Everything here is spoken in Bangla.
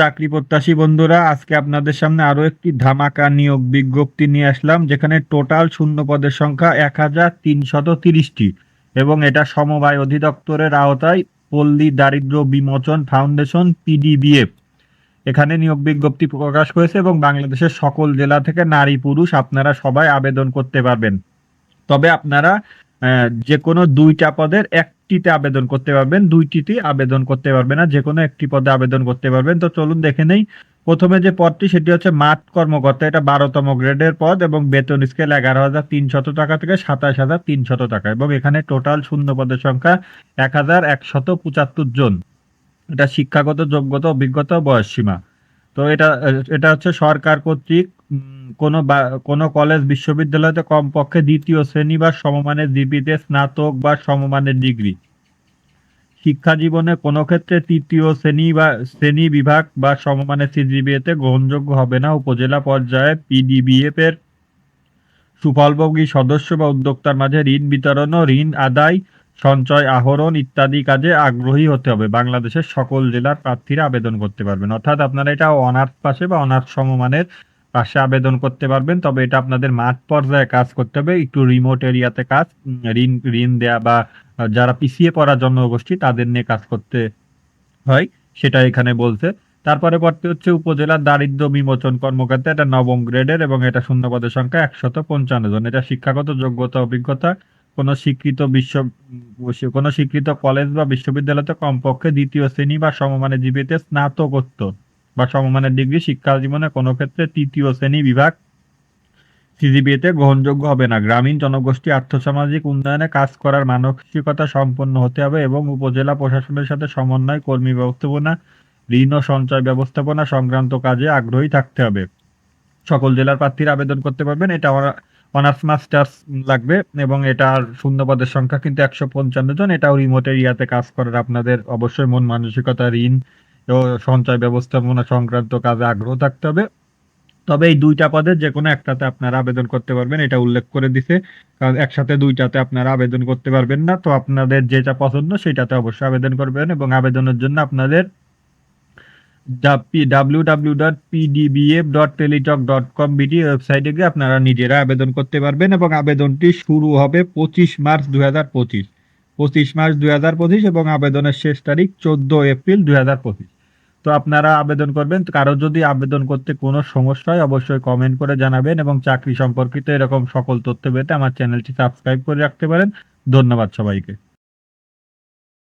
চাকরি প্রত্যাশী বন্ধুরা, আজকে আপনাদের সামনে আরও একটি ধামাকা নিয়োগ বিজ্ঞপ্তি নিয়ে আসলাম, যেখানে টোটাল শূন্য পদের সংখ্যা এক হাজার তিনশত তিরিশটি এবং এটা সমবায় অধিদপ্তরের আওতায় পল্লী দারিদ্র বিমোচন ফাউন্ডেশন পিডিবিএফ। এখানে নিয়োগ বিজ্ঞপ্তি প্রকাশ করেছে এবং বাংলাদেশের সকল জেলা থেকে নারী পুরুষ আপনারা সবাই আবেদন করতে পারবেন। তবে আপনারা যে কোনো দুইটা পদের একটিতে আবেদন করতে পারবেন দুইটিতে আবেদন করতে পারবেন না, যে কোনো একটি পদে আবেদন করতে পারবেন। তো চলুন দেখে নেই, প্রথমে যে পদটি সেটি হচ্ছে মাঠ কর্মকর্তা, এটা বারোতম গ্রেডের পদ এবং বেতন স্কেল এগারো হাজার তিনশত টাকা থেকে সাতাশ হাজার তিনশত টাকা এবং এখানে টোটাল শূন্য পদের সংখ্যা এক হাজার একশত পঁচাত্তর জন। এটা শিক্ষাগত যোগ্যতা, অভিজ্ঞতা ও বয়সসীমা। তো এটা এটা হচ্ছে সরকার কর্তৃক কোনো বা- কোনো কলেজ, বিশ্ববিদ্যালয়তে কমপক্ষে দ্বিতীয় শ্রেণি বা সমমানের ডিগ্রিতে স্নাতক বা সমমানের ডিগ্রি। শিক্ষা জীবনে কোনো ক্ষেত্রে তৃতীয় শ্রেণি বা শ্রেণি বিভাগ বা সমমানের সিজিবিএতে গ্রহণযোগ্য হবে না। উপজেলা পর্যায়ে পিডিবিএফ এর সুফলভোগী সদস্য বা উদ্যোক্তার মাঝে ঋণ বিতরণ ও ঋণ আদায় সঞ্চয়, আহরণ ইত্যাদি কাজে আগ্রহী হতে হবে। বাংলাদেশের সকল জেলার প্রার্থীরা আবেদন করতে পারবেন। অর্থাৎ আপনারা এটা অনার্স পাশে বা অনার্স সমমানের পাশে আবেদন করতে পারবেন। তবে এটা আপনাদের মাঠ পর্যায়ে কাজ করতে হবে। একটু রিমোট এরিয়াতে কাজ, ঋণ ঋণ দেয়া বা যারা পিছিয়ে পড়া জনগোষ্ঠী, তাদের নিয়ে কাজ করতে হয়, সেটা এখানে বলছে। তারপরে পরটি হচ্ছে উপজেলার দারিদ্র বিমোচন কর্মকর্তা। এটা নবম গ্রেডের এবং এটা শূন্যপদের সংখ্যা একশত পঞ্চান্ন জন। এটা শিক্ষাগত যোগ্যতা, অভিজ্ঞতা কোন স্বীকৃত বিশ্ব কোন স্বীকৃত কলেজ বা বিশ্ববিদ্যালয়তে কমপক্ষে দ্বিতীয় শ্রেণি বা সমমানের জীবিতে স্নাতকোত্তর বা সমমানের ডিগ্রি শিক্ষা জীবনে কোনো ক্ষেত্রে তৃতীয় শ্রেণি বিভাগ সিজিবিএতে গ্রহণযোগ্য হবে না। গ্রামীণ জনগোষ্ঠী আর্থসামাজিক উন্নয়নে কাজ করার মানসিকতা সম্পন্ন হতে হবে এবং উপজেলা প্রশাসনের সাথে সমন্বয়, কর্মী ব্যবস্থাপনা, ঋণ ও সঞ্চয় ব্যবস্থাপনা সংক্রান্ত কাজে আগ্রহী থাকতে হবে। সকল জেলার প্রার্থীরা আবেদন করতে পারবেন। এটা অনার্স মাস্টার্স লাগবে এবং এটার শূন্য পদের সংখ্যা কিন্তু একশো পঞ্চান্ন জন। এটাও রিমোট এরিয়াতে কাজ করার আপনাদের অবশ্যই মন মানসিকতা, ঋণ ও সঞ্চয় ব্যবস্থাপনা সংক্রান্ত কাজে আগ্রহ থাকতে হবে। তবে এই দুইটা পদের যে কোনো একটাতে আপনারা আবেদন করতে পারবেন, এটা উল্লেখ করে দিছে। কারণ একসাথে দুইটাতে আপনারা আবেদন করতে পারবেন না, তো আপনাদের যেটা পছন্দ সেটাতে অবশ্যই আবেদন করবেন এবং আবেদনের জন্য আপনাদের কম বিডি ওয়েবসাইটে গিয়ে আপনারা নিজেরা আবেদন করতে পারবেন এবং আবেদনটি শুরু হবে পঁচিশ মার্চ দুই হাজার পঁচিশ। পঁচিশ মার্চ দুই হাজার পঁচিশ এবং আবেদনের শেষ তারিখ চোদ্দ এপ্রিল দুই হাজার পঁচিশ। তো আপনারা আবেদন করবেন কারও যদি আবেদন করতে কোনো সমস্যা হয় অবশ্যই কমেন্ট করে জানাবেন এবং চাকরি সম্পর্কিত এরকম সকল তথ্য পেতে আমার চ্যানেলটি সাবস্ক্রাইব করে রাখতে পারেন। ধন্যবাদ সবাইকে।